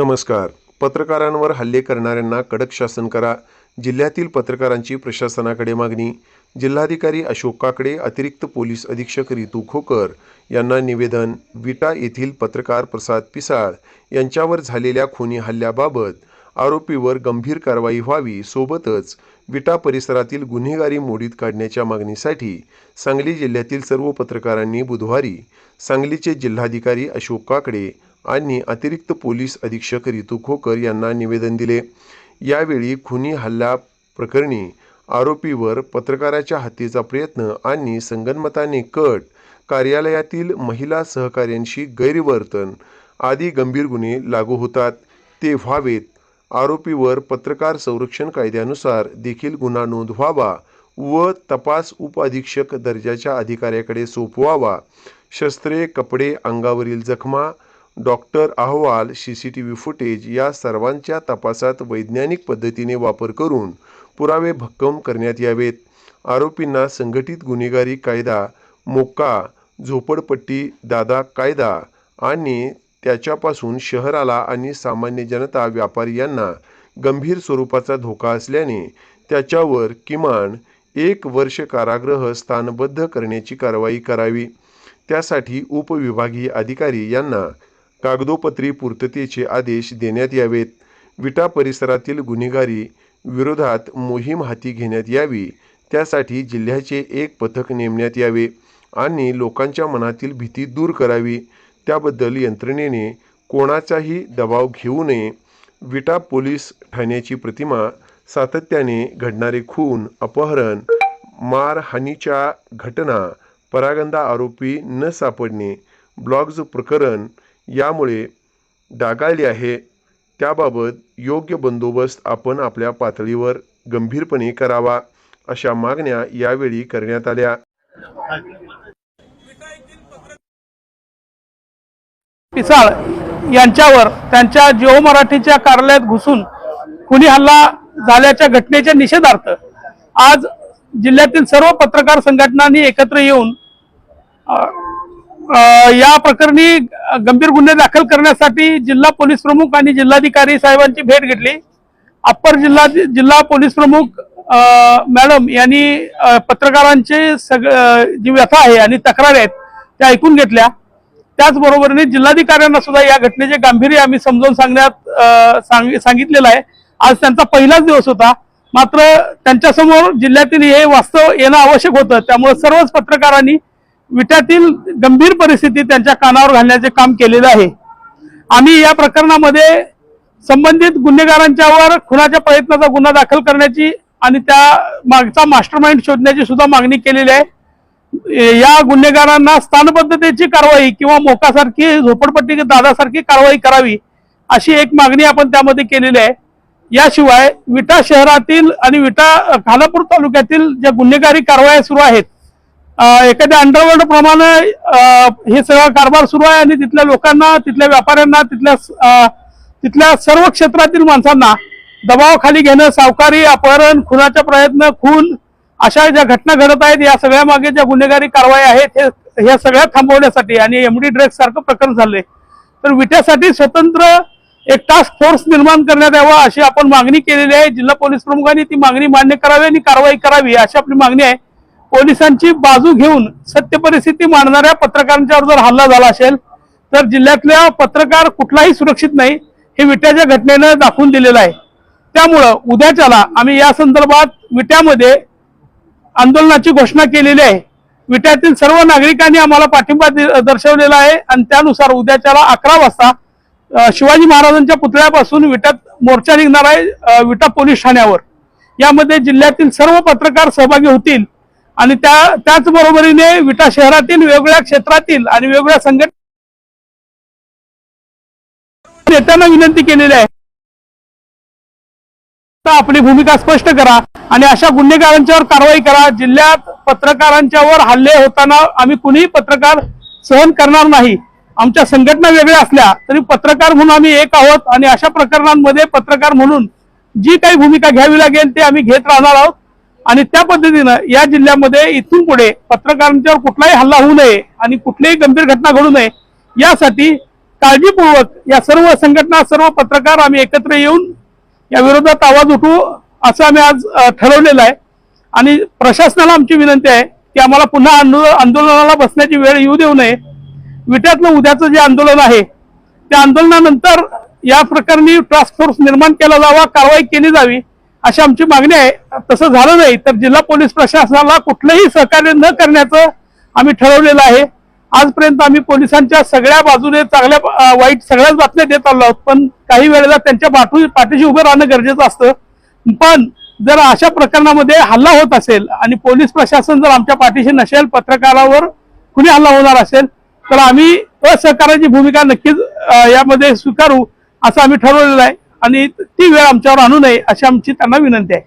नमस्कार. पत्रकारांवर हल्ले करणाऱ्यांना कडक शासन करा. जिल्ह्यातील पत्रकारांची प्रशासनाकडे मागणी. जिल्हाधिकारी अशोक काकडे अतिरिक्त पोलीस अधीक्षक रितू खोकर यांना निवेदन विटा येथील पत्रकार प्रसाद पिसाळ यांच्यावर झालेल्या खुनी हल्ल्याबाबत आरोपीवर गंभीर कारवाई व्हावी सोबतच विटा परिसरातील गुन्हेगारी मोडीत काढण्याच्या मागणीसाठी सांगली जिल्ह्यातील सर्व पत्रकारांनी बुधवारी सांगलीचे जिल्हाधिकारी अशोक काकडे आणि अतिरिक्त पोलीस अधीक्षक रितू खोकर यांना निवेदन दिले. यावेळी खुनी हल्ला प्रकरणी आरोपीवर पत्रकाराच्या हत्येचा प्रयत्न आणि संगनमताने कट कार्यालयातील महिला सहकाऱ्यांशी गैरवर्तन आदी गंभीर गुन्हे लागू होतात. ते व्हावेत. आरोपीवर पत्रकार संरक्षण कायद्यानुसार देखील गुन्हा नोंद व्हावा व तपास उपअधीक्षक दर्जाच्या अधिकाऱ्याकडे सोपवावा. शस्त्रे कपडे अंगावरील जखमा डॉक्टर अहवाल C C T V footage या सर्वांच्या तपासात वैज्ञानिक पद्धतीने वापर करून पुरावे भक्कम करण्यात यावेत. आरोपींना संघटित गुन्हेगारी कायदा मोक्का झोपडपट्टी दादा कायदा आणि त्याच्यापासून शहराला आणि सामान्य जनता व्यापारी यांना गंभीर स्वरूपाचा धोका असल्याने त्याच्यावर किमान एक वर्ष कारागृह स्थानबद्ध करण्याची कारवाई करावी. त्यासाठी उपविभागीय अधिकारी यांना कागदोपत्री पूर्ततेचे आदेश देण्यात यावेत. विटा परिसरातील गुन्हेगारी विरोधात मोहीम हाती घेण्यात यावी. त्यासाठी जिल्ह्याचे एक पथक नेमण्यात यावे आणि लोकांच्या मनातील भीती दूर करावी. त्याबद्दल यंत्रणेने कोणाचाही दबाव घेऊ नये. विटा पोलीस ठाण्याची प्रतिमा सातत्याने घडणारे खून अपहरण मारहाणीच्या घटना परागंदा आरोपी न सापडणे ब्लॉग्ज प्रकरण यामुळे डागाळली आहे. त्याबाबत योग्य बंदोबस्त आपण आपल्या पातळीवर गंभीरपणे करावा अशा मागण्या यावेळी करण्यात आल्या. पिसाळ यांच्यावर त्यांच्या जिओ मराठीच्या कार्यालयात घुसून खुनी हल्ला झाल्याच्या घटनेच्या निषेधार्थ आज जिल्ह्यातील सर्व पत्रकार संघटनांनी एकत्र येऊन या प्रकरणी गंभीर गुन्हे दाखल करण्यासाठी जिल्हा पोलीस प्रमुख आणि जिल्हाधिकारी साहेबांची भेट घेतली. अप्पर जिल्हा जिल्हा पोलीस प्रमुख मॅडम यांनी पत्रकारांचे सग जी व्यथा आहे आणि तक्रारी आहेत त्या ऐकून घेतल्या. त्याचबरोबरीने जिल्हाधिकाऱ्यांना सुद्धा या घटनेचे गांभीर्य आम्ही समजावून सांगण्यात सांग सांगितलेलं आहे. आज त्यांचा पहिलाच दिवस होता. मात्र त्यांच्यासमोर जिल्ह्यातील हे वास्तव येणं आवश्यक होतं. त्यामुळे सर्वच पत्रकारांनी विटातील गंभीर परिस्थिती त्यांच्या कानावर घालण्याचे काम केलेलं आहे. आम्ही या प्रकरणामध्ये संबंधित गुन्हेगारांच्यावर खुनाच्या प्रयत्नाचा गुन्हा दाखल करण्याची आणि त्या मागचा मास्टरमाइंड शोधण्याची सुद्धा मागणी केलेली आहे. या गुन्हेगारांना स्थानबद्धतेची कारवाई किंवा मोकासारखी झोपडपट्टी दादासारखी कारवाई करावी अशी एक मागणी आपण त्यामध्ये केलेली आहे. याशिवाय विटा शहरातील आणि विटा खालापूर खानापूर तालुक्यातील ज्या गुन्हेगारी कारवाया सुरू आहेत एखाद्या अंडरवर्ल्ड प्रमाणे हे सगळा कारभार सुरू आहे आणि तिथल्या लोकांना तिथल्या व्यापाऱ्यांना तिथल्या तिथल्या सर्व क्षेत्रातील माणसांना दबावाखाली घेणं सावकारी अपहरण खुनाचा प्रयत्न खून अशा ज्या घटना घडत आहेत या सगळ्या मागे ज्या गुन्हेगारी कारवाई आहेत हे ह्या सगळ्या थांबवण्यासाठी आणि एमडी ड्रग्ज सारखं प्रकरण झाले तर विट्यासाठी स्वतंत्र एक टास्क फोर्स निर्माण करण्यात यावा अशी आपण मागणी केलेली आहे. जिल्हा पोलीस प्रमुखांनी ती मागणी मान्य करावी आणि कारवाई करावी अशी आपली मागणी आहे. पोलिसांची बाजू घेऊन सत्य परिस्थिती मांडणाऱ्या पत्रकारांच्यावर जर हल्ला झाला असेल तर जिल्ह्यातल्या पत्रकार कुठलाही सुरक्षित नाही हे विट्याच्या घटनेनं दाखवून दिलेलं आहे. त्यामुळं उद्याच्याला आम्ही या संदर्भात विट्यामध्ये आंदोलनाची घोषणा केलेली आहे. विट्यातील सर्व नागरिकांनी आम्हाला पाठिंबा दर्शवलेला आहे आणि त्यानुसार उद्याच्याला अकरा वाजता शिवाजी महाराजांच्या पुतळ्यापासून विट्यात मोर्चा निघणार आहे विटा पोलीस ठाण्यावर. यामध्ये जिल्ह्यातील सर्व पत्रकार सहभागी होतील. आणि त्या त्याचबरोबरीने विटा शहरातील वेगवेगळ्या क्षेत्रातील आणि वेगवेगळ्या संघटना नेत्यांना विनंती केलेली आहे. आपली भूमिका स्पष्ट करा आणि अशा गुन्हेगारांच्यावर कारवाई करा. जिल्ह्यात पत्रकारांच्यावर हल्ले होताना आम्ही कुणीही पत्रकार सहन करणार नाही. आमच्या संघटना वेगळ्या असल्या तरी पत्रकार म्हणून आम्ही एक आहोत आणि अशा प्रकरणांमध्ये पत्रकार म्हणून जी काही भूमिका घ्यावी लागेल ते आम्ही घेत राहणार आहोत. आणि त्या पद्धतीनं या जिल्ह्यामध्ये इथून पुढे पत्रकारांच्यावर कुठलाही हल्ला होऊ नये आणि कुठलीही गंभीर घटना घडू नये यासाठी काळजीपूर्वक या सर्व संघटना सर्व पत्रकार आम्ही एकत्र येऊन या विरोधात आवाज उठवू असं आम्ही आज ठरवलेलं आहे. आणि प्रशासनाला आमची विनंती आहे की आम्हाला पुन्हा आंदोलनाला बसण्याची वेळ येऊ देऊ नये. विट्यातलं उद्याचं जे आंदोलन आहे त्या आंदोलनानंतर या प्रकरणी टास्क फोर्स निर्माण केला जावा कारवाई केली जावी अशी आमची मागणी आहे. तसं झालं नाही तर जिल्हा पोलीस प्रशासनाला कुठलंही सहकार्य न करण्याचं आम्ही ठरवलेलं आहे. आजपर्यंत आम्ही पोलिसांच्या सगळ्या बाजूने चांगल्या वाईट सगळ्याच बातम्या देत आलो आहोत. पण काही वेळेला त्यांच्या पाठू पाठीशी उभं राहणं गरजेचं असतं. पण जर अशा प्रकरणामध्ये हल्ला होत असेल आणि पोलीस प्रशासन जर आमच्या पाठीशी नसेल पत्रकारावर कुणी हल्ला होणार असेल तर आम्ही असहकार्याची भूमिका नक्कीच यामध्ये स्वीकारू असं आम्ही ठरवलेलं आहे. आणि ती वेळ आमच्यावर आणू नये अशी आमची त्यांना विनंती आहे.